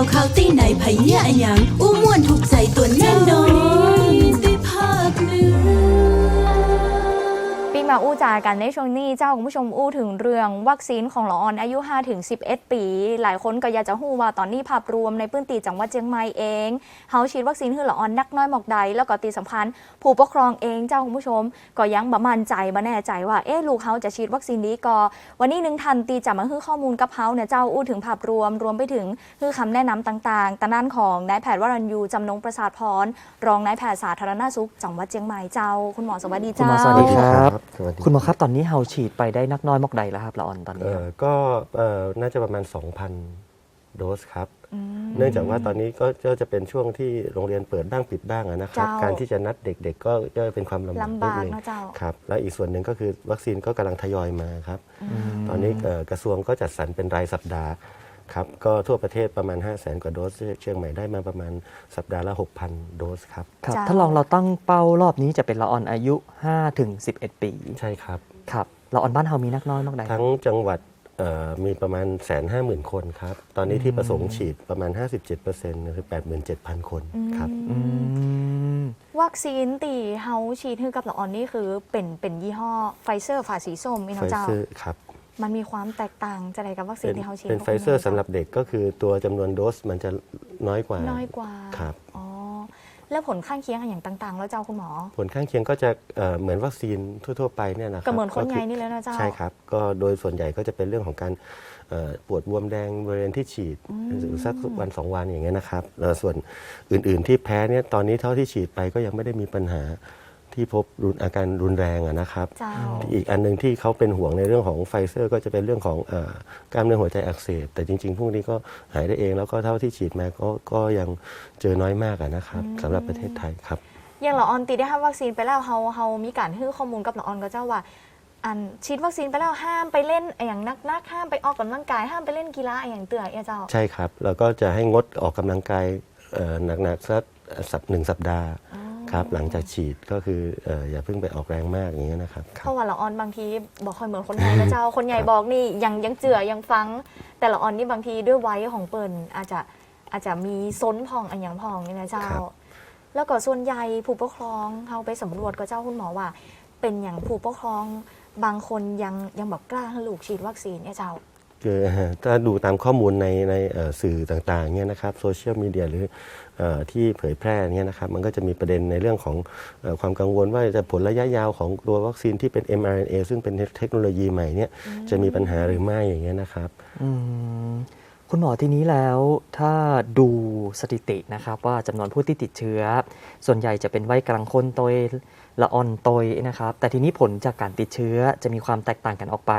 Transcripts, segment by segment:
าวข่าวตีไหนไผเนี่ยอะหยังอู้ม่วนถูกใจตัว อู้จากันในช่วงนี้เจ้าคุณผู้ชมอู้ถึงเรื่องวัคซีนของละออนอายุ5-11 ปี หลายคนก็อยากจะหู้ว่าตอนนี้ภาพรวมในพื้นที่จังหวัดเชียงใหม่เองเฮาฉีดวัคซีนให้ละออนนักน้อยหมอกใด แล้วก็ตีสำคัญผู้ปกครองเองเจ้าคุณผู้ชม ก็ยังบ่มั่นใจบ่แน่ใจว่าเอ๊ะลูกเฮาจะฉีดวัคซีนนี้ก็วันนี้หนึ่งทันตีจะมาให้ข้อมูลกับเฮาเนี่ยเจ้าอู้ถึงภาพรวมรวมไปถึงคือคำแนะนำต่างๆตะนั่นของนายแพทย์วรัญยูจำนงประสาทพรรองนายแพทย์สาธารณสุขจังหวัดเชียงใหม่เจ้า คุณหมอสวัสดีคุณเจ้าหมอสวัสดีครับสวัสดีคุณหมอครับตอนนี้เฮาฉีดไปได้นักน้อยมอกใดแล้วครับละออนตอนเอนี้คอรับก็เอ่อน่าจะประมาณ 2,000 โดสครับเนื่องจากว่าตอนนี้ก็ก็จะเป็นช่วงที่โรงเรียนเปิดบ้างปิดบ้างอะนะครับ เจ้าการที่จะนัดเด็กๆ ก็ก็เป็นความลำบากลำนิดบากนึงนะเจ้า ครับและอีกส่วนหนึ่งก็คือวัคซีนก็กำลังทยอยมาครับ ตอนนี้เอ่อกระทรวงก็จัดสรรเป็นรายสัปดาห์ ครับ ก็ทั่วประเทศประมาณ 5 0 0แสนกว่าโดส เชียงใหม่ได้มาประมาณสัปดาห์ละ 6,000 โดสครับ ครับเจ้าถ้าลองเราตั้งเป้ารอบนี้จะเป็นละออนอายุ5ถึง11 ปี ใช่ครับ ครับละออนบ้านเฮามีนักน้อยมอกใด ทั้งจังหวัดเอ่อมีประมาณแสนห้าหมื่นคนครับ ตอนนี้ที่ประสงค์ฉีดประมาณ 57%คือ 87,000 คนครับ อืม วัคซีนตีเฮาฉีดให้กับละออนนี่คือเป็นเป็นยี่ห้อไฟเซอร์ฝาสีส้มพี่น้ไฟองเจ้าเซอร์ครับ มันมีความแตกต่างจะไรกับวัคซีนเป็นที่เฮาฉีดเป็นไฟเซอร์สำหรับเด็กก็คือตัวจำนวนโดสมันจะน้อยกว่าน้อยกว่าครับอ๋อแล้วผลข้างเคียงอะไรอย่างต่างๆ แล้วเจ้าคุณหมอ ผลข้างเคียงก็จะเอ่อเหมือนวัคซีนทั่ว ๆ ไปเนี่ยนะครับก็เหมือนคนก็ใหญ่นี่เลยนะเจ้าใช่ครับ ก็โดยส่วนใหญ่ก็จะเป็นเรื่องของการเอ่อปวดบวมแดงบริเวณที่ฉีดสักวันสองวันอย่างเงี้ยนะครับแล้วส่วนอื่นๆที่แพ้เนี่ยตอนนี้เท่าที่ฉีดไปก็ยังไม่ได้มีปัญหา ที่พบรุนอาการรุนแรงอะนะครับ เจ้า อีกอันหนึ่งที่เขาเป็นห่วงในเรื่องของไฟเซอร์ ก็จะเป็นเรื่องของเออกล้ามเนื้อหัวใจอักเสบแต่จริง ๆ พวกนี้ก็หายได้เอง แล้วก็เท่าที่ฉีดมาก็ก็ยังเจอน้อยมากอะนะครับสำหรับประเทศไทยครับ อย่างละออนตีได้ห้ามวัคซีนไปแล้วเฮาเฮามีการให้ข้อมูลกับละออนก็เจ้าว่า อันฉีดวัคซีนไปแล้วห้ามไปเล่นอะไรอย่างนักๆห้ามไปออกกำลังกายห้ามไปเล่นกีฬาอะไรอย่างเตื่อยอะเจ้า ใช่ครับ แล้วก็จะให้งดออกกำลังกายเอ่อหนักๆสักสัปหนึ่งสัปดาห์ ครับหลังจากฉีดก็คือเอ่ออย่าเพิ่งไปออกแรงมากอย่างเงี้ยนะครับคเพรับ ราะว่าละออนบางทีบอกค่อยเหมือนคนใหญ่นะเจ้า คนใหญ่บอกนี่ยังยังเจือยังฟัง แต่ละออนนี่บางทีด้วยวัยของเปิ่นอาจจะอาจจะมีซนพองอันอย่างพองนี่นะเจ้า ครับ แล้วก็ส่วนใหญ่ผู้ปกครองเขาไปสำรวจก็เจ้าคุณหมอว่า เป็นอย่างผู้ปกครองบางคนยังยังแบบกล้าให้ลูกฉีดวัคซีนเนี่ยเจ้า คือถ้าดูตามข้อมูลในในสื่อต่างๆเนี่ยนะครับโซเชียลมีเดียหรือที่เผยแพร่เนี่ยนะครับมันก็จะมีประเด็นในเรื่องของอความกังวลว่าจะผลระยะยาวของตัววัคซีนที่เป็น mRNA ซึ่งเป็นเทคโนโลยีใหม่เนี่ยจะมีปัญหาหรือไม่อย่างเงี้ยนะครับคุณหมอทีนี้แล้วถ้าดูสถิตินะครับ ว่าจำนวนผู้ที่ติดเชื้อ ส่วนใหญ่จะเป็นวัยกลางคนโตยละอ่อนโตยนะครับ แต่ทีนี้ผลจากการติดเชื้อจะมีความแตกต่างกันออกไป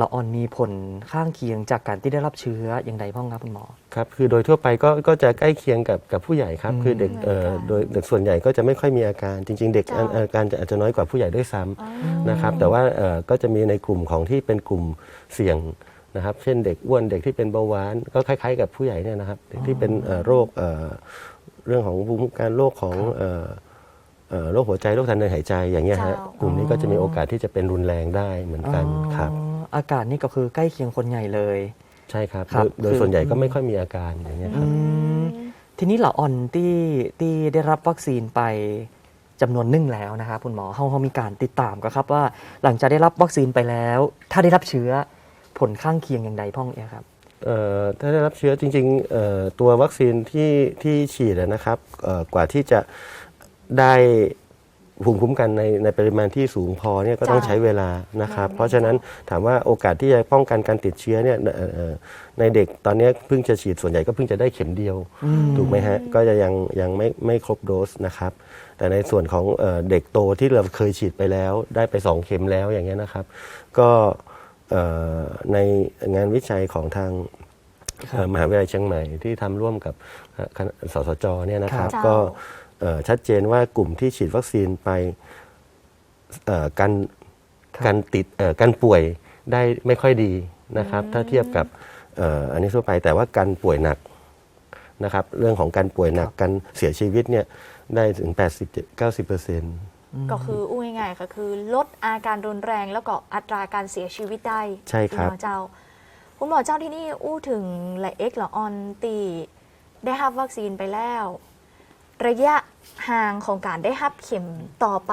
ละออนมีผลข้างเคียงจากการที่ได้รับเชื้ออย่างไรบ้างครับคุณหมอ ครับคือโดยทั่วไปก็ก็จะใกล้เคียงกับกับผู้ใหญ่ครับ คือเด็กเอ่อเหมือนกันโดยเด็กส่วนใหญ่ก็จะไม่ค่อยมีอาการจริง ๆ เด็กเจ้าอาการจะอาจจะน้อยกว่าผู้ใหญ่ด้วยซ้ำนะครับแต่ว่าเอ่อก็จะมีในกลุ่มของที่เป็นกลุ่มเสี่ยงนะครับ เช่นเด็กอ้วนเด็กที่เป็นเบาหวานก็คล้าย ๆ กับผู้ใหญ่เนี่ยนะครับเด็กที่เป็นเอ่อโรคเอ่อเรื่องของภูมิคุ้มกันโรคของเอ่อเอ่อ โรคหัวใจโรคทางเดินหายใจอย่างเงี้ยฮะเจ้ากลุ่มนี้ก็จะมีโอกาสที่จะเป็นรุนแรงได้เหมือนกันครับอ๋ออาการนี่ก็คือใกล้เคียงคนใหญ่เลย ใช่ครับครับโดยโดยคือส่วนใหญ่ก็ไม่ค่อยมีอาการอย่างเงี้ยครับอืมทีนี้ละอ่อนที่ที่ได้รับวัคซีนไปจำนวนหนึ่งแล้วนะครับคุณหมอเขาเขามีการติดตามก็ครับว่าหลังจากได้รับวัคซีนไปแล้ว ถ้าได้รับเชื้อผลข้างเคียงอย่างใดพ่องเนี่ยครับเอ่อถ้าได้รับเชื้อจริงๆเอ่อตัววัคซีนที่ที่ฉีดอะนะครับเอ่อกว่าที่จะ ได้ภูมิคุ้มกันในในปริมาณที่สูงพอเนี่ยก็ต้องจ้ะใช้เวลานะครับอืมเพราะฉะนั้นถามว่าโอกาสที่จะป้องกันการติดเชื้อเนี่ยเอ่อเอ่อในเด็กตอนเนี้ยเพิ่งจะฉีดส่วนใหญ่ก็เพิ่งจะได้เข็มเดียว ถูกไหมฮะ ก็จะยังยังไม่ไม่ครบโดสนะครับ แต่ในส่วนของเอ่อเด็กโตที่เราเคยฉีดไปแล้ว ได้ไป 2 เข็มแล้วอย่างเงี้ยนะครับ ก็เอ่อในงานวิจัยของทางเอ่อมหาวิทยาลัยเชียงใหม่ที่ทำร่วมกับคณะสสจเนี่ยนะครับ ครับ ก็เอ่อ ชัดเจนว่ากลุ่มที่ฉีดวัคซีนไปเอ่อกันครับกันติดเอ่อกันป่วยได้ไม่ค่อยดีนะครับ ถ้าเทียบกับเอ่ออันนี้ทั่วไปแต่ว่าการป่วยหนักนะครับ เรื่องของการป่วยหนักการเสียชีวิตเนี่ยได้ถึง 80-90%เปอร์เซ็นต์ก็คืออู้ง่ายๆก็คือลดอาการรุนแรงแล้วก็อัตราการเสียชีวิตได้ใช่ครับณหมอเจ้า คุณหมอเจ้าที่นี่อู้ถึงละเอ็กละออนตีได้รับวัคซีนไปแล้ว ระยะห่างของการได้รับเข็มต่อไป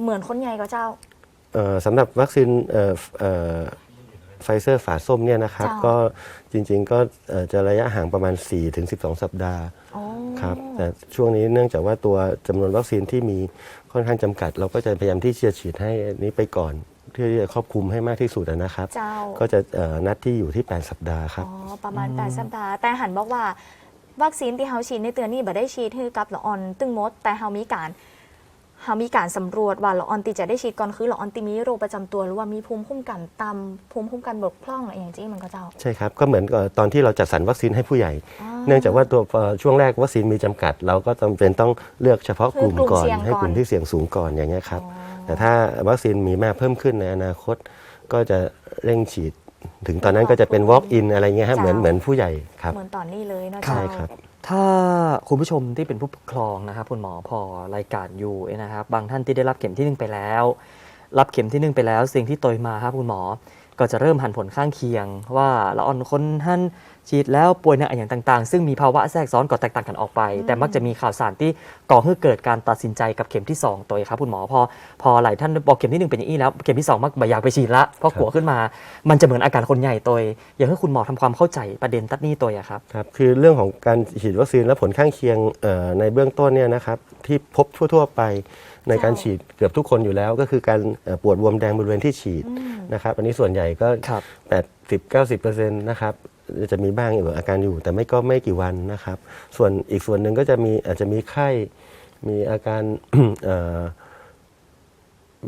เหมือนคนใหญ่ก็เจ้า เอ่อสำหรับวัคซีนไฟเซอร์ฝาส้มเนี่ยนะครับ เจ้า ก็จริงๆก็เอ่อจะระยะห่างประมาณ4-12 สัปดาห์อ๋อ ครับแต่ช่วงนี้เนื่องจากว่าตัวจำนวนวัคซีนที่มีค่อนข้างจำกัด เราก็จะพยายามที่จะฉีดให้อันนี้ไปก่อนเพื่อที่จะครอบคลุมให้มากที่สุดนะครับ เจ้า ก็จะเอ่อนัดที่อยู่ที่ 8 สัปดาห์ครับ อ๋อ ประมาณ 8 สัปดาห์ แต่หันบอกว่า วัคซีนที่เฮาฉีดในเตือนนี่บ่ได้ฉีดให้กับละออนตึงมด แต่เฮามีการเฮามีการสำรวจว่าละออนติจะได้ฉีดก่อนคือละออนติมีโรคประจำตัวหรือว่ามีภูมิคุ้มกันต่ำภูมิคุ้มกันบกพร่องอะไรอย่างจี้มันก็เจ้า ใช่ครับ ก็เหมือนกับตอนที่เราจัดสรรวัคซีนให้ผู้ใหญ่ เนื่องจากว่าตัวช่วงแรกวัคซีนมีจำกัด เราก็จำเป็นต้องเลือกเฉพาะกลุ่มก่อน ให้กลุ่มที่เสี่ยงสูงก่อนอย่างเงี้ยครับแต่ถ้าวัคซีนมีมากเพิ่มขึ้นในอนาคต ก็จะเร่งฉีด ถึงตอนนั้นก็จะเป็น walk in อะไรเงี้ยฮะเหมือนเหมือนผู้ใหญ่ครับ เหมือนตอนนี้เลยเนาะใช่เจ้าครับ ถ้าคุณผู้ชมที่เป็นผู้ปกครองนะครับคุณหมอพอรายการอยู่นะครับ บางท่านที่ได้รับเข็มที่หนึ่งไปแล้ว รับเข็มที่หนึ่งไปแล้ว สิ่งที่โตยมาครับคุณหมอ ก็จะเริ่มหันผลข้างเคียง ว่าละอ่อนคนท่าน ฉีดแล้วป่วยในอย่างต่างๆ ซึ่งมีภาวะแทรกซ้อนก็แตกต่างกันออกไป แต่มักจะมีข่าวสารที่ก่อให้เกิดการตัดสินใจกับเข็มที่สองตัวครับคุณหมอพอพอหลายท่านบอกเข็มที่หนึ่งเป็นอย่างนี้แล้ว เข็มที่สองมักไม่อยากไปฉีดละเพราะกลัวขึ้นมา มันจะเหมือนอาการคนใหญ่ตัวอยากให้คุณหมอทำความเข้าใจประเด็นตัดนี้ตัวอะครับครับคือเรื่องของการฉีดวัคซีนและผลข้างเคียงเอ่อในเบื้องต้นเนี่ยนะครับที่พบทั่ว ๆ ไปในการค่ะฉีดเกือบทุกคนอยู่แล้วก็คือการเอ่อปวดบวมแดงบริเวณที่ฉีดนะครับอันนี้ส่วนใหญ่ก็ครับ80-90%นะครับ จะมีบ้างอยู่อาการอยู่ แต่ไม่ก็ไม่กี่วันนะครับ ส่วนอีกส่วนหนึ่งก็จะมีอาจจะมีไข้มีอาการเอ่อ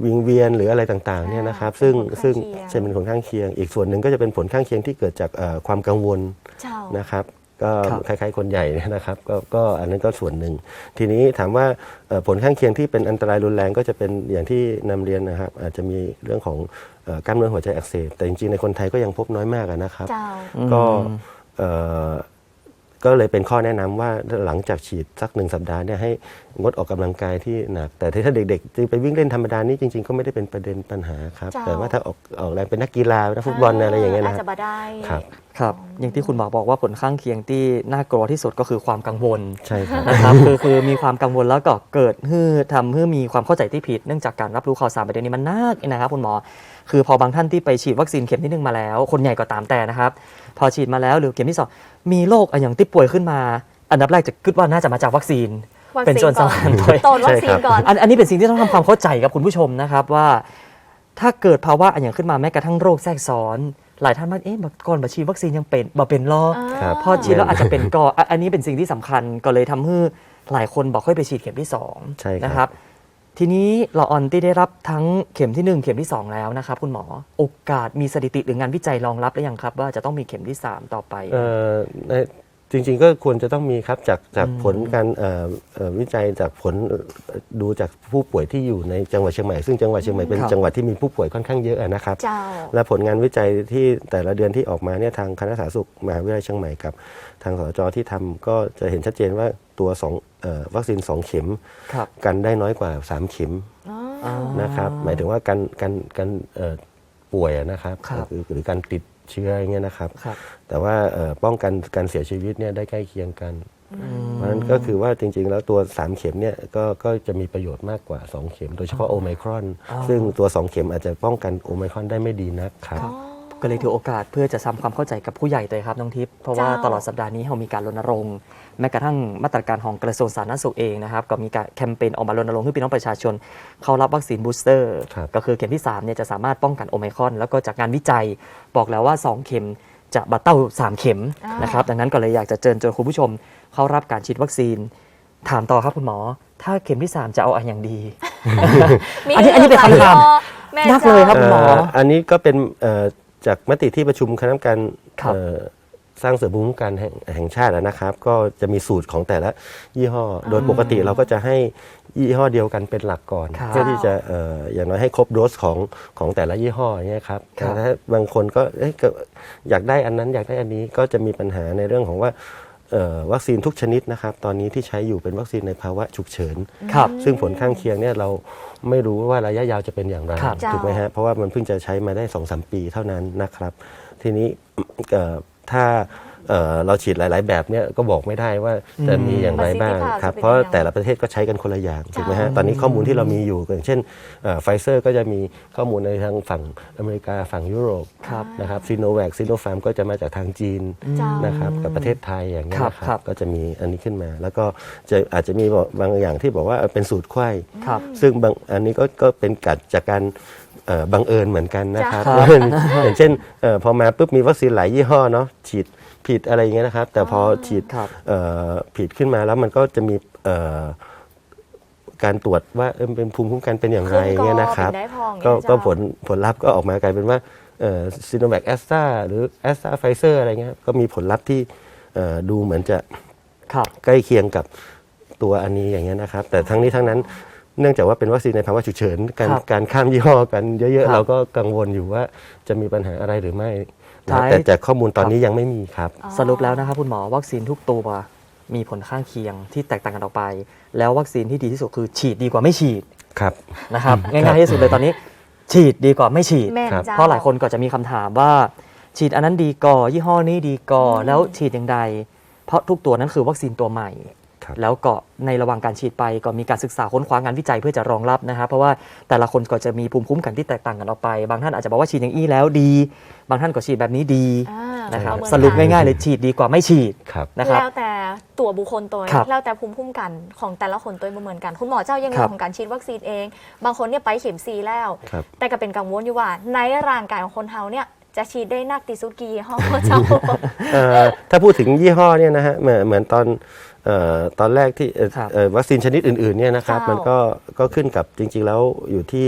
วิงเวียนหรืออะไรต่างๆเนี่ยนะครับ ซึ่งเป็นผลข้างซึ่งเคียงจะเป็นผลข้างเคียง อีกส่วนหนึ่งก็จะเป็นผลข้างเคียงที่เกิดจากเอ่อความกังวลเจ้านะครับ ก็ครับคล้ายๆ คนใหญ่เนี่ยนะครับก็ก็อันนั้นก็ส่วนหนึ่ง ทีนี้ถามว่าเอ่อผลข้างเคียงที่เป็นอันตรายรุนแรงก็จะเป็นอย่างที่นำเรียนนะครับ อาจจะมีเรื่องของเอ่อกล้ามเนื้อหัวใจอักเสบแต่จริงๆในคนไทยก็ยังพบน้อยมากอะนะครับเจ้าก็เอ่อ ก็เลยเป็นข้อแนะนำว่าหลังจากฉีดสักหนึ่งสัปดาห์เนี่ยให้งดออกกำลังกายที่หนัก แต่ถ้าเด็กๆจะไปวิ่งเล่นธรรมดานี่จริง ๆ ก็ไม่ได้เป็นประเด็นปัญหาครับเจ้าแต่ว่าถ้าออกออกแรงเป็นนักกีฬานักฟุตบอลอะไรอย่างเงี้ยนะอาจครัจะบบ่ได้ครับครับอย่างที่คุณหมอบอกว่าผลข้างเคียงที่น่ากลัวที่สุดก็คือความกังวลใช่ครับนะครับคือคือมีความกังวลแล้วก็เกิดให้ทำให้มีความเข้าใจที่ผิดเนื่องจากการรับรู้ข่าวสารประเด็นนี้มันนักนะครับคุณหมอ คือพอบางท่านที่ไปฉีดวัคซีนเข็มที่หนึ่งมาแล้ว คนใหญ่ก็ตามแต่นะครับ พอฉีดมาแล้วหรือเข็มที่สองมีโรคอะไรอย่างที่ป่วยขึ้นมา อันดับแรกจะคิดว่าน่าจะมาจากวัคซีนวัคซีนเป็นส่วนสำคัญด้วยโตนวัคซีนก่อนอันอันนี้เป็นสิ่งที่ต้องทำความเข้าใจกับคุณผู้ชมนะครับว่า ถ้าเกิดภาวะอย่างขึ้นมาแม้กระทั่งโรคแทรกซ้อนหลายท่านว่าเอ๊ะก่อนมาฉีดวัคซีนยังเป็นบ่เป็นรอครับพอฉีดแล้วอาจจะเป็นก่ออะอันนี้เป็นสิ่งที่สำคัญก็เลยทำให้หลายคนบอกให้ไปฉีดเข็มที่สองใช่ครับนะครับ ทีนี้ละออนที่ได้รับทั้งเข็มที่หนึ่งเข็มที่สองแล้วนะครับคุณหมอโอกาสมีสถิติหรืองานวิจัยรองรับหรือยังครับ ว่าจะต้องมีเข็มที่สามต่อไป เอ่อในจริงๆก็ควรจะต้องมีครับจากจากผลการเอ่อเอ่อวิจัยจากผลเอ่อดูจากผู้ป่วยที่อยู่ในจังหวัดเชียงใหม่ ซึ่งจังหวัดเชียงใหม่เป็นครับ จังหวัดที่มีผู้ป่วยค่อนข้างเยอะอะนะครับ เจ้า และผลงานวิจัยที่แต่ละเดือนที่ออกมาเนี่ยทางคณะสาธารณสุขมหาวิทยาลัยเชียงใหม่กับ ทางสจที่ทำก็จะเห็นชัดเจนว่า ตัวสองเอ่อวัคซีนสองเข็ม ครับ กันได้น้อยกว่าสามเข็มอ๋อ นะครับหมายถึงว่าการการการเอ่อป่วยอะนะครับครับ หรือหรือการติดเชื้ออย่างเงี้ยนะครับ ครับแต่ว่าเอ่อป้องกันการเสียชีวิตเนี่ยได้ใกล้เคียงกัน เพราะฉะนั้นก็คือว่าจริงๆ แล้วตัว 3 เข็มเนี่ยก็ก็จะมีประโยชน์มากกว่า 2 เข็ม โดยเฉพาะโอไมครอนอ๋อซึ่งตัว 2 เข็มอาจจะป้องกันโอไมครอนได้ไม่ดีนักครับ ก็เลยถือโอกาสเพื่อจะทำความเข้าใจกับผู้ใหญ่ตัวเองครับน้องทิพย์เพราะว่าเจ้า ตลอดสัปดาห์นี้เรามีการรณรงค์ แม้กระทั่งมาตรการของกระทรวงสาธารณสุขเองนะครับก็มีการแคมเปญออกมารณรงค์ให้พี่น้องประชาชน เข้ารับวัคซีนบูสเตอร์ครับก็คือเข็มที่3เนี่ยจะสามารถป้องกันโอไมครอน แล้วก็จากงานวิจัยบอกแล้วว่า 2 เข็มจะบัตเต้า 3 เข็มอ่านนะครับดังนั้นก็เลยอยากจะเชิญชวนคุณผู้ชม เข้ารับการฉีดวัคซีน ถามต่อครับคุณหมอ ถ้าเข็มที่ 3 จะเอาอันอย่างดีมีอันนี้อันนี้เป็นคำถามแม่นักเลยครับจ้าณหมอเอันนี้ก็เป็นเอ่อจากมติที่ประชุมคณะกรรมการครับเอ่อ สร้างเสริมภูมิคุ้มกันแห่งแห่งชาติอะนะครับ ก็จะมีสูตรของแต่ละยี่ห้อ โดยปกติเราก็จะให้ยี่ห้อเดียวกันเป็นหลักก่อนครับเพื่อที่จะเอ่ออย่างน้อยให้ครบโดสของของแต่ละยี่ห้ออย่างเงี้ยครับครับแต่ถ้าบางคนก็เอ๊ะก็อยากได้อันนั้นอยากได้อันนี้ก็จะมีปัญหาในเรื่องของว่าเอ่อวัคซีนทุกชนิดนะครับ ตอนนี้ที่ใช้อยู่เป็นวัคซีนในภาวะฉุกเฉินครับซึ่งผลข้างเคียงเนี่ยเราไม่รู้ว่าระยะยาวจะเป็นอย่างไรครับถูกไหมฮะเพราะว่ามันเพิ่งจะใช้มาได้2อสปีเท่านั้นนะครับ ทีนี้เอ่อ ถ้าเอ่อเราฉีดหลาย ๆ แบบเนี่ยก็บอกไม่ได้ว่าจะมีอย่างไรบ้างประสิทธิภาพครับจะเป็นเพราะยังไงแต่ละประเทศก็ใช้กันคนละอย่างถูกไหมฮะจ้าตอนนี้ข้อมูลที่เรามีอยู่อย่างเช่นไฟเซอร์ก็จะมีข้อมูลในทางฝั่งอเมริกาฝั่งยุโรปครับนะครับซีโนแวคซีโนฟาร์มก็จะมาจากทางจีนเจ้านะครับกับประเทศไทยอย่างนี้ยครับนะคครัรับบก็จะมีอันนี้ขึ้นมา แล้วก็จะอาจจะมีบางอย่างที่บอกว่าเป็นสูตรไข้ครับซึ่งบางอันนี้ก็ก็เป็นกัดจากการ เอ่อบังเอิญเหมือนกันนะครับ จ้ะ อย่างเช่นเอ่อพอมาปุ๊บมีวัคซีนหลายยี่ห้อเนาะฉีดผิดอะไรอย่างเงี้ยนะครับ แต่พอฉีดครับ เอ่อผิดขึ้นมาแล้วมันก็จะมีเอ่อการตรวจว่าเอิ่มเป็นภูมิคุ้มกันเป็นอย่างไรขึ้นกอเงี้ยนะครับเป็นได้พองก็อย่างเงี้ยก็เจ้าผลผลลัพธ์ก็ออกมากลายเป็นว่าซีโนแวคแอสตราหรือแอสตราไฟเซอร์อะไรเงี้ยก็มีผลลัพธ์ที่เอ่อดูเหมือนจะ ครับ ใกล้เคียงกับตัวอันนี้อย่างเงี้ยนะครับ แต่ทั้งนี้ทั้งนั้น เนื่องจากว่าเป็นวัคซีนในภาวะฉุกเฉินการครับการข้ามยี่ห้อกันเยอะครับ ๆ เราก็กังวลอยู่ว่าจะมีปัญหาอะไรหรือไม่นะท้าย แต่จากข้อมูลตอนนี้ยังไม่มีครับ สรุปแล้วนะครับคุณหมอวัคซีนทุกตัวมีผลข้างเคียงที่แตกต่างกันออกไป แล้ววัคซีนที่ดีที่สุดคือฉีดดีกว่าไม่ฉีดครับ นะครับ ง่ายๆที่สุดเลยตอนนี้ ฉีดดีกว่าไม่ฉีด แม่นครับเจ้าเพราะหลายคนก็จะมีคำถามว่า ฉีดอันนั้นดีก่อยี่ห้อนี้ดีก่ออแล้วฉีดอย่างใดเพราะทุกตัวนั้นคือวัคซีนตัวใหม่ครับ แล้วก็ในระหว่างการฉีดไปก็มีการศึกษาค้นคว้างานวิจัยเพื่อจะรองรับนะครับเพราะว่าแต่ละคนก็จะมีภูมิคุ้มกันที่แตกต่างกันออกไป บางท่านอาจจะบอกว่าฉีดอย่างอี้แล้วดี บางท่านก็ฉีดแบบนี้ดีอ่านะครับเหมือนสรุปกันง่ายๆเลยฉีดดีกว่าไม่ฉีดครับนะครับแล้วแต่ตัวบุคคลตัวครับแล้วแต่ภูมิคุ้มกันของแต่ละคนตัวไม่เหมือนกัน คุณหมอเจ้ายังครัเรื่อบงของการฉีดวัคซีนเอง บางคนเนี่ยไปเข็มซีแล้วครับแต่ก็เป็นกังวลอยู่ว่าในร่างกายของคนเฮาเนี่ย จะฉีดได้นักติดสุดกี่ยี่ห้อเจ้า เอ่อถ้าพูดถึงยี่ห้อเนี่ยนะฮะเหมือนเหมือนตอนเอ่อตอนแรกที่เอ่อครับเอ่อวัคซีนชนิดอื่นๆเนี่ยนะครับเจ้ามัมันก็ก็ขึ้นกับจริงๆแล้วอยู่ที่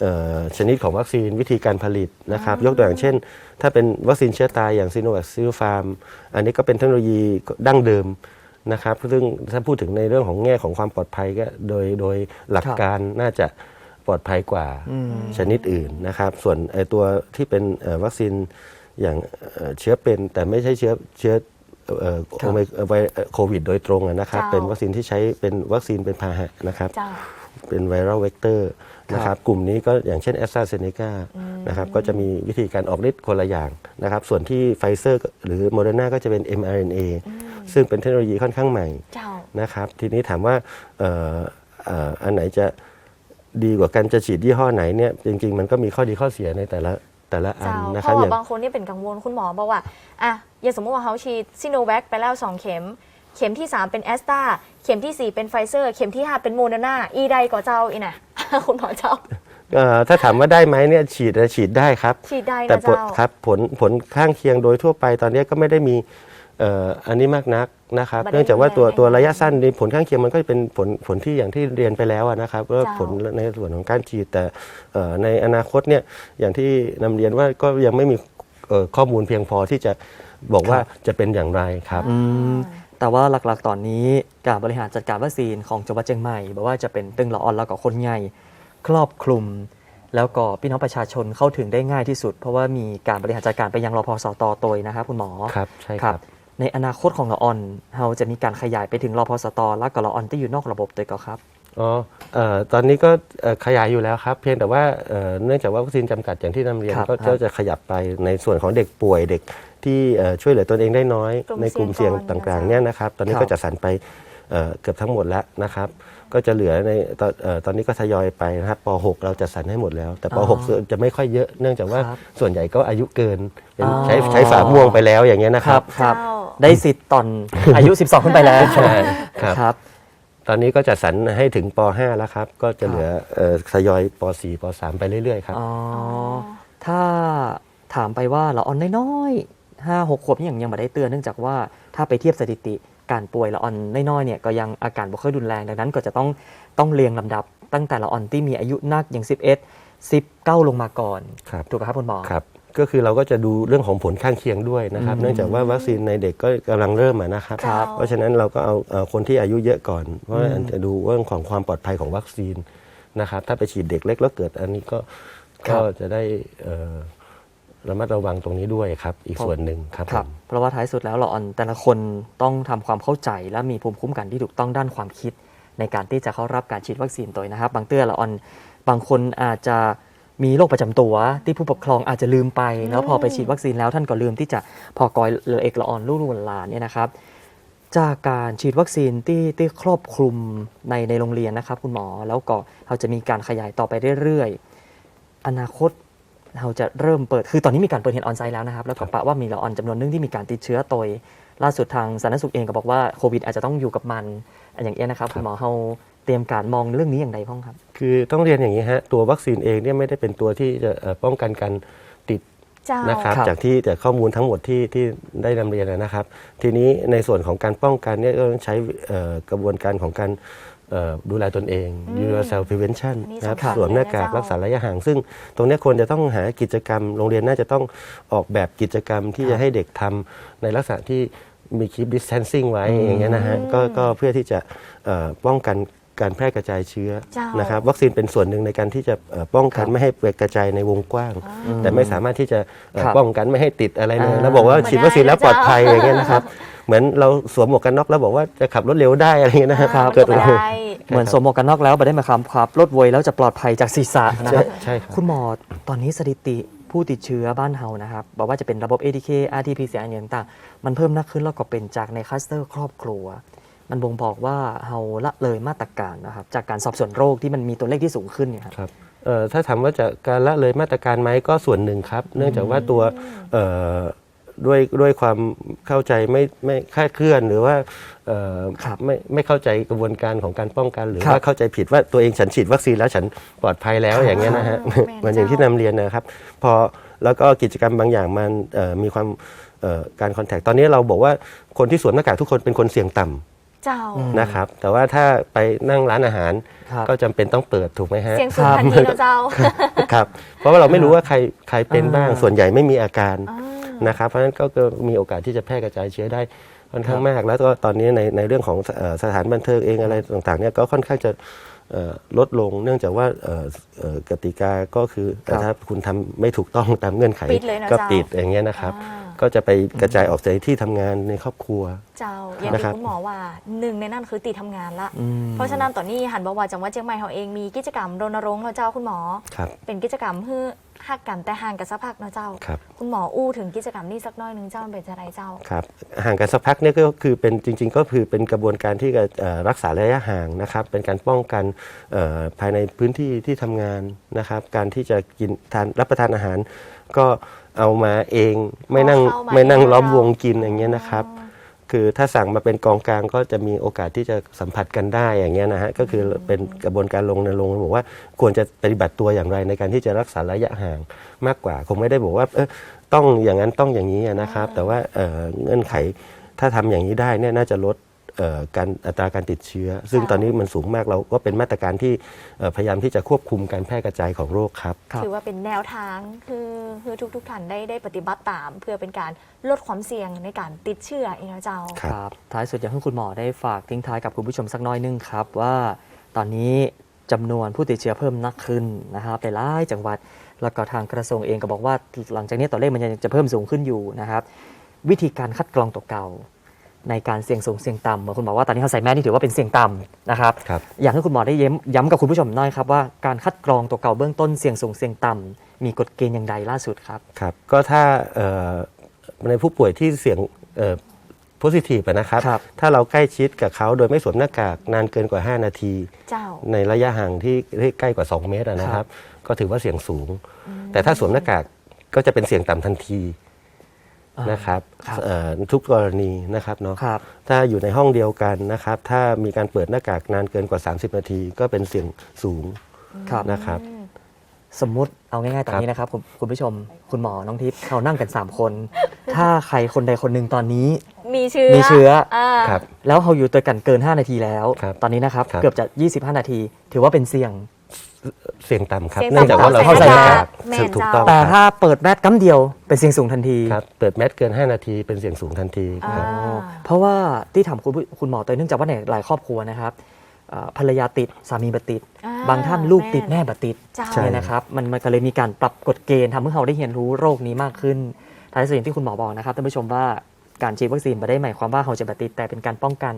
เอ่อชนิดของวัคซีนวิธีการผลิตนะครับยกตัวอย่างเช่น ถ้าเป็นวัคซีนเชื้อตายอย่างซีโนแวคซิลฟาร์มอันนี้ก็เป็นเทคโนโลยีดั้งเดิมนะครับซึ่งถ้าพูดถึงในเรื่องของแง่ของความปลอดภัยก็โดยโดยหลักครับ การน่าจะ ปลอดภัยกว่าอืมชนิดอื่นนะครับ ส่วนไอ้ตัวที่เป็นเอ่อวัคซีนอย่างเอ่อเชื้อเป็นแต่ไม่ใช่เชื้อเชื้อเอ่อครับโอไมเอ่อไวเอ่อโควิดโดยตรงอะนะครับเจ้าเป็นวัคซีนที่ใช้เป็นวัคซีนเป็นพาหะนะครับเจ้าเป็นไวรัลเวกเตอร์นะครับกลุ่มนี้ก็อย่างเช่นแอสตราเซเนกานะครับก็จะมีวิธีการออกฤทธิ์คนละอย่างนะครับ ส่วนที่ไฟเซอร์หรือโมเดอร์นาก็จะเป็น mRNA ซึ่งเป็นเทคโนโลยีค่อนข้างใหม่เจ้านะครับ ทีนี้ถามว่าเอ่อเอ่ออันไหนจะ ดีกว่ากันจะฉีดยี่ห้อไหนเนี่ยจริง ๆ มันก็มีข้อดีข้อเสียในแต่ละแต่ละอันเจ้านะเพครับราะอว่าย่างบางคนเนี่ยเป็นกังวลคุณหมอบอกว่าอะอย่างสมมติว่าเขาฉีดซิโนแวคไปแล้ว 2 เข็ม เข็มที่ 3 เป็นแอสตราเข็มทีสี่4 เป็นไฟเซอร์ เข็มที่ 5 เป็นโมเดอร์นาอีใดกว่าเจ้าอีน่ะคุณหมอเจ้าเอ่อถ้าถามว่าได้ไหมเนี่ยฉีดนะฉีดได้ครับ ฉีดได้แต่นะผลเจ้าครับผลผลข้างเคียงโดยทั่วไปตอนนี้ก็ไม่ได้มี เอ่ออันนี้มากนักนะครับไม่ได้เนื่องจากว่าตัวรุนแรงตัวระยะสั้นนี่ผลข้างเคียงมันก็เป็นผลผลที่อย่างที่เรียนไปแล้วอะนะครับว่าเจ้าผลในส่วนของการฉีดแต่เอ่อในอนาคตเนี่ยอย่างที่นำเรียนว่าก็ยังไม่มีเอ่อข้อมูลเพียงพอที่จะบอกว่าจะเป็นอย่างไรครับอืมแต่ว่าหลักๆ ตอนนี้การบริหารจัดการวัคซีนของจังหวัดเชียงใหม่บอกว่าจะเป็นตึงละออนแล้วก็คนใหญ่ครอบคลุม แล้วก็พี่น้องประชาชนเข้าถึงได้ง่ายที่สุด เพราะว่ามีการบริหารจัดการไปยังรพสตโดยนะครับคุณหมอครับใช่ครับ ในอนาคตของละออนเราจะมีการขยายไปถึงรพสตและก็ละออนที่อยู่นอกระบบด้วยก็ครับอ๋อเอ่อตอนนี้ก็เอ่อขยายอยู่แล้วครับ เพียงแต่ว่าเอ่อเนื่องจากว่าวัคซีนจำกัดอย่างที่นำเรียนครับก็ครัก็บจะขยับไปในส่วนของเด็กป่วยเด็กที่เอ่อช่วยเหลือตนเองได้น้อยกลุ่มในกลุ่มเสี่เสี่ยยงงก่อนต่างนะๆเนี่ยนะครับ ตอนนี้ครับก็จะสั่นไปเอ่อเกือบทั้งหมดแล้วนะครับ ก็จะเหลือในตอนเอ่อตอนนี้ก็ทยอยไปนะครับป .6 เราจะสั่นให้หมดแล้ว แต่ปอ๋อ .6 จะไม่ค่อยเยอะเนื่องจากว่าครับส่วนใหญ่ก็อายุเกินเป็นอ๋อใช้ใช้ฝาม่วงไปแล้วอย่างเงี้ยนะครับครับเจ้า ได้สิทธิ์ตอนอายุ 12 ขึ้นไปแล้วใช่ครับ ครับ ตอนนี้ก็จะสันให้ถึงป .5 แล้วครับ ก็จะเหลือเอ่อทยอยป .4 ป .3 ไปเรื่อยๆครับ อ๋อ ถ้าถามไปว่าละออนน้อยๆห้าหกขวบนี่ยังยังไม่ได้เตือนเนื่องจากว่าถ้าไปเทียบสถิติการป่วยละออนน้อยๆเนี่ยก็ยังอาการบ่ค่อยรุนแรงดังนั้นก็จะต้องต้องเรียงลำดับ ตั้งแต่ละออนที่มีอายุนักอย่าง 11 19 ลงมาก่อนครับ ถูกไหมครับคุณหมอ ครับ ก็คือเราก็จะดูเรื่องของผลข้างเคียงด้วยนะครับอืมเนื่องจากว่าวัคซีนในเด็กก็กำลังเริ่มอะนะครับ ครับ เพราะฉะนั้นเราก็เอาเอาคนที่อายุเยอะก่อน เพราะว่าจะดูเรื่องของความปลอดภัยของวัคซีนนะครับ ถ้าไปฉีดเด็กเล็กแล้วเกิดอันนี้ก็ครัก็บจะได้เอ่อระมัดระวังตรงนี้ด้วยครับ อีกส่วนหนึ่งครับครับ ผมเพราะว่าท้ายสุดแล้วละออนแต่ละคนต้องทำความเข้าใจและมีภูมิคุ้มกันที่ถูกต้องด้านความคิด ในการที่จะเข้ารับการฉีดวัคซีนตัวนะครับ บางเตื้อละออนบางคนอาจจะ มีโรคประจำตัวที่ผู้ปกครองอาจจะลืมไป แล้วพอไปฉีดวัคซีนแล้วท่านก็ลืมที่จะพอกอยเหลือเอกละออนลูกลูกหลานเนี่ยนะครับ จากการฉีดวัคซีนที่ที่ครอบคลุมในในโรงเรียนนะครับ คุณหมอแล้วก็เราจะมีการขยายต่อไปเรื่อยๆ อนาคตเราจะเริ่มเปิดคือตอนนี้มีการเปิดเรียนออนไซต์แล้วนะครับ แล้วก็ปะว่ามีละออนจำนวนหนึงที่มีการติดเชื้อโดยล่าสุดทางสาธารณสุขเองก็บอกว่าโควิดอาจจะต้องอยู่กับมันอันอย่างเงี้ยนะครับคุณหมอเรา เตรียมการมองเรื่องนี้อย่างไรบ้างครับ คือต้องเรียนอย่างนี้ฮะตัววัคซีนเองเนี่ยไม่ได้เป็นตัวที่จะเอ่อป้องกันการติด เจ้า นะครับครับจากที่จากข้อมูลทั้งหมดที่ที่ได้นำเรียนนะครับ ทีนี้ในส่วนของการป้องกันเนี่ยก็ต้องใช้เอ่อกระบวนการของการเอ่อดูแลตนเอง อืม universal prevention นี่นะครับสำคัญสวมหน้ากากเลยนะเจ้ารักษาระยะห่าง ซึ่งตรงเนี้ยควรจะต้องหากิจกรรม โรงเรียนน่าจะต้องออกแบบกิจกรรมที่จะให้เด็กทำในลักษณะที่มี keep distancing ไว้อืมอย่างเงี้ยนะฮะก็ก็เพื่อที่จะเอ่อป้องกัน การแพร่กระจายเชื้อเจ้าน นะครับวัคซีนเป็นส่วนหนึ่งในการที่จะเอ่อป้องกันไม่ให้กระจายในวงกว้าง แต่ไม่สามารถที่จะเอ่อครับป้องกันไม่ให้ติดอะไรเลยอ่า แล้วบอกว่าฉีดวัคซีนแล้วไม่ได้นะปลอดภัยเจ้าอย่างเงี้ยนะครับ เหมือนเราสวมหมวกกันน็อกแล้วบอกว่าจะขับรถเร็วได้อะไรเงี้ยนะครับอ่าเกิดอุไม่บัติเหตุได้เหมือนสวมหมวกกันน็อกแล้วไม่ได้หมายความครับรถเวยแล้วจะปลอดภัยจากศีรษะนะคใช่รับใช่ครับ คุณหมอตอนนี้สถิติผู้ติดเชื้อบ้านเฮานะครับบอกว่าจะเป็นระบบ ATK RT-PCR อย่างต่างๆมันเพิ่มมากขึ้นแล้วก็เป็นจากในคลัสเตอร์ครอบครัว มันบ่งบอกว่าเฮาละเลยมาตรการนะครับจากการสอบสวนโรคที่มันมีตัวเลขที่สูงขึ้นเนี่ยครับครับเอ่อถ้าถามว่าจะการละเลยมาตรการไหมก็ส่วนหนึ่งครับ เนื่องจากว่าตัวเอ่อด้วยด้วยความเข้าใจไม่ไม่คลาดเคลื่อนหรือว่าเอ่อครับไม่ไม่เข้าใจกระบวนการของการป้องกัน หรือครับว่าเข้าใจผิดว่าตัวเองฉันฉีดวัคซีนแล้วฉันปลอดภัยแล้วครับอย่างเงี้ยนะฮะแม่นเหมือนอย่างที่เจ้านำเรียนนะครับ พอแล้วก็กิจกรรมบางอย่างมันเอ่อมีความเอ่อการคอนแทคตอนนี้เราบอกว่าคนที่สวมหน้ากากทุกคนเป็นคนเสี่ยงต่ำ เจ้าอืมนะครับแต่ว่าถ้าไปนั่งร้านอาหารครับก็จำเป็นต้องเปิดถูกไหมฮะ เสียงสูงทันทีนะเจ้า ครับเพราะว่าเราไม่รู้ว่าใครใครเป็นบ้างอ่าส่วนใหญ่ไม่มีอาการอ่านะครับ เพราะฉะนั้นก็ก็มีโอกาสที่จะแพร่กระจายเชื้อได้ค่อนข้างมาก แล้วก็ตอนนี้ในในเรื่องของเอ่อสถานบันเทิงเองอะไรต่างๆเนี่ยก็ค่อนข้างจะเอ่อลดลงเนื่องจากว่าเอ่อเอ่อกติกาก็คือแต่ถ้าคุณทำไม่ถูกต้องตามเงื่อนไขปิดเลยนะก็เจ้าปิดอย่างเงี้ยนะครับ อ่า ก็จะไปกระจายออกในที่ทำงานในครอบครัว เจ้าอย่างนะที่ครับคุณหมอว่าหนึ่งในนั้นคือตีทำงานละ อืมเพราะฉะนั้นตอนนี้หันบอกว่าจังหวัดเชียงใหม่เขาเองมีกิจกรรมรณรงค์เนาะเจ้าคุณหมอ ครับเป็นกิจกรรมเพื่อหักกันแต่ห่างกันสักพักเนาะเจ้า ครับ คุณหมออู้ถึงกิจกรรมนี้สักหน้อยหนึงเจ้ามันเป็นจะไรเจ้า ครับห่างกันสักพักเนี่ยก็คือเป็นจริง ๆ ก็คือเป็นกระบวนการที่จะเอ่อรักษาระยะห่างนะครับ เป็นการป้องกันเอ่อภายในพื้นที่ที่ทำงานนะครับ การที่จะกินทานรับประทานอาหาร ก็ เอามาเอง ไม่นั่งเอาเข้ามาไม่นั่งเองล้อมเราวงกินอย่างเงี้ยนะครับ คือถ้าสั่งมาเป็นกองกลางก็จะมีโอกาสที่จะสัมผัสกันได้อย่างเงี้ยนะฮะก็คือเป็นกระบวนการลงในลงค์บอกว่าควรจะปฏิบัติตัวอย่างไรในการที่จะรักษาระยะห่างมากกว่า คงไม่ได้บอกว่าเออต้องอย่างนั้นต้องอย่างนี้อะนะครับ แต่ว่าเอ่อเงื่อนไขถ้าทำอย่างนี้ได้เนี่ยน่าจะลดเอ่อ การอัตราการติดเชื้อ ซึ่งค่ะตอนนี้มันสูงมากเราก็เป็นมาตรการที่เอ่อพยายามที่จะควบคุมการแพร่กระจายของโรคครับครับถือว่าเป็นแนวทางคือคือทุกๆท่านได้ได้ปฏิบัติตาม เพื่อเป็นการลดความเสี่ยงในการติดเชื้อเองนะเจ้าครับครับท้ายสุดอยากให้คุณหมอได้ฝากทิ้งท้ายกับคุณผู้ชมสักน้อยนึงครับว่าตอนนี้จำนวนผู้ติดเชื้อเพิ่มมากขึ้นนะครับไปหลายจังหวัดแล้วก็ทางกระทรวงเองก็บอกว่าหลังจากนี้ตัวเลขมันยังจะเพิ่มสูงขึ้นอยู่นะครับ วิธีการคัดกรองตัวเก่า ในการเสี่ยงสูงเสี่ยงต่ำเหมือนคุณหมอว่าตอนนี้เขาใส่แมสนี่ถือว่าเป็นเสี่ยงต่ำนะครับครับ อยากให้คุณหมอได้ย้ำย้ำกับคุณผู้ชมหน่อยครับว่าการคัดกรองตัวเก่าเบื้องต้นเสี่ยงสูงเสี่ยงต่ำมีกฎเกณฑ์อย่างไรล่าสุดครับ ครับ ก็ถ้าเอ่อในผู้ป่วยที่เสี่ยงโพซิทีฟนะครับ ครับ ถ้าเราใกล้ชิดกับเขาโดยไม่สวมหน้ากากนานเกินกว่า 5 นาที เจ้า ในระยะห่างที่ที่ใกล้กว่า 2 เมตรอะนะครับ ก็ถือว่าเสี่ยงสูง แต่ถ้าสวมหน้ากากก็จะเป็นเสี่ยงต่ำทันทีอ่า นนะครับครับเอ่อทุกกรณีนะครับเนาะครับถ้าอยู่ในห้องเดียวกันนะครับ ถ้ามีการเปิดหน้ากากนานเกินกว่า 30 นาที ก็เป็นเสี่ยงสูงครับนะครับ สมมุติเอาง่ายๆตอนนี้นะครับ คุณคุณผู้ชมคุณหมอน้องทิพย์เขานั่งกัน 3 คน ถ้าใครคนใดคนหนึ่งตอนนี้ มีเชื้อมีเชื้อาครับแล้วเขาอยู่ตัวกันเกิน 5 นาทีแล้วครับตอนนี้นะครับครับ เกือบจะ 25 นาที ถือว่าเป็นเสี่ยง เสี่ยงต่ำครับ เสี่ยงเนื่องจากว่าเราต่ำเข้าใจใส่หน้าแล้วกากแม่น ถูกเจ้าต้องแต่ครับถ้าเปิดแมสกัมเดียวเป็นเสี่ยงสูงทันที ครับเปิดแมสเกิน 5 นาทีเป็นเสี่ยงสูงทันทีครับ อ่า เพราะว่าที่ถามคุณผู้คุณหมอเตยเนื่องจากว่าในหลายครอบครัวนะครับเอ่อภรรยาติดสามีบัติด อ่าบางท่านลูกติดแม่แม่บัติดเจ้า ใช่ เนี่ยนะครับมันมันก็เลยมีการปรับกฎเกณฑ์ทำให้เราได้เรียนรู้โรคนี้มากขึ้นท้ายสุดอย่างที่คุณหมอบอกนะครับท่านผู้ชมว่าการฉีดวัคซีนไม่ได้หมายความว่าเราจะบัติดแต่เป็นการป้องกัน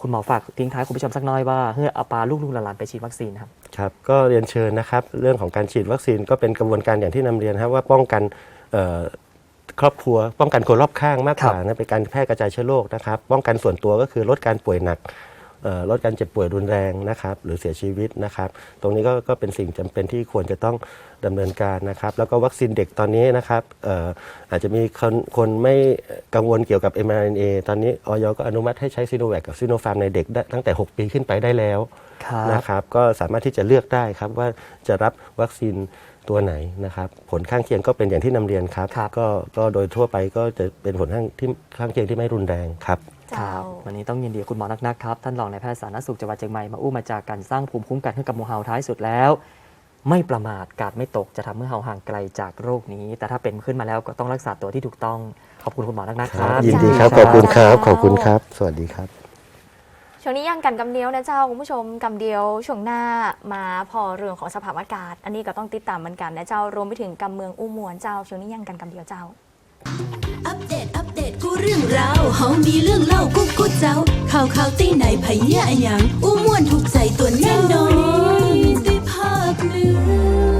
คุณหมอฝากทิ้งท้ายคุณผู้ชมสักน้อยว่าเพื่อเอาปาลูกๆหลานๆไปฉีดวัคซีนครับครับก็เรียนเชิญนะครับเรื่องของการฉีดวัคซีนก็เป็นกระบวนการอย่างที่นำเรียนครับว่าป้องกันครอบครัว ป้องกันคนรอบข้างมากกว่านะเป็นการแพร่กระจายเชื้อโรคนะครับ ป้องกันส่วนตัวก็คือลดการป่วยหนัก ลดการเจ็บป่วยรุนแรงนะครับหรือเสียชีวิตนะครับ ตรงนี้ก็ก็เป็นสิ่งจำเป็นที่ควรจะต้องดำเนินการนะครับ แล้วก็วัคซีนเด็กตอนนี้นะครับเอ่ออาจจะมีคนคนไม่กังวลเกี่ยวกับ mRNA ตอนนี้ออยก็อนุมัติให้ใช้ซีโนแวคกับซีโนฟาร์มในเด็กได้ตั้งแต่ 6 ปีขึ้นไปได้แล้วครับนะครับก็สามารถที่จะเลือกได้ครับว่าจะรับวัคซีนตัวไหนนะครับ ผลข้างเคียงก็เป็นอย่างที่นำเรียนครับครับก็ก็โดยทั่วไปก็จะเป็นผลข้างที่ข้างเคียงที่ไม่รุนแรงครับ คเจ้ารับวันนี้ต้องยินดีกับคุณหมอนักๆครับ ท่านรองนายแพทย์สาธารณสุขจังหวัดเชียงใหม่มาอู้มาจากการสร้างภูมิคุ้มกันให้กับหมูเฮาท้ายสุดแล้ว ไม่ประมาทกาดไม่ตกจะทำให้เฮาห่างไกลจากโรคนี้ แต่ถ้าเป็นขึ้นมาแล้วก็ต้องรักษาตัวที่ถูกต้องขอบคุณคุณหมอนักๆครับยินดีครับขอบคุณครับขอบคุณครับ สวัสดีครับ ช่วงนี้ยังกันกำเดียวนะเจ้าคุณผู้ชมกำเดียวช่วงหน้ามาพอเรื่องของสภาพอากาศ อันนี้ก็ต้องติดตามเหมือนกันนะเจ้ารวมไปถึงกำเมืองอู้มวนเจ้าช่วงนี้ยังกันกำเดียวเจ้า อัปเดต อัป เรื่องราวเฮามีเรื่องเล่ากุ๊กกุ๊เจ้า ข่าวข่าวตีไหนไผเยอะอย่างอู้ม่วนถูกใจตัวแน่นอนสิภาคเหนือ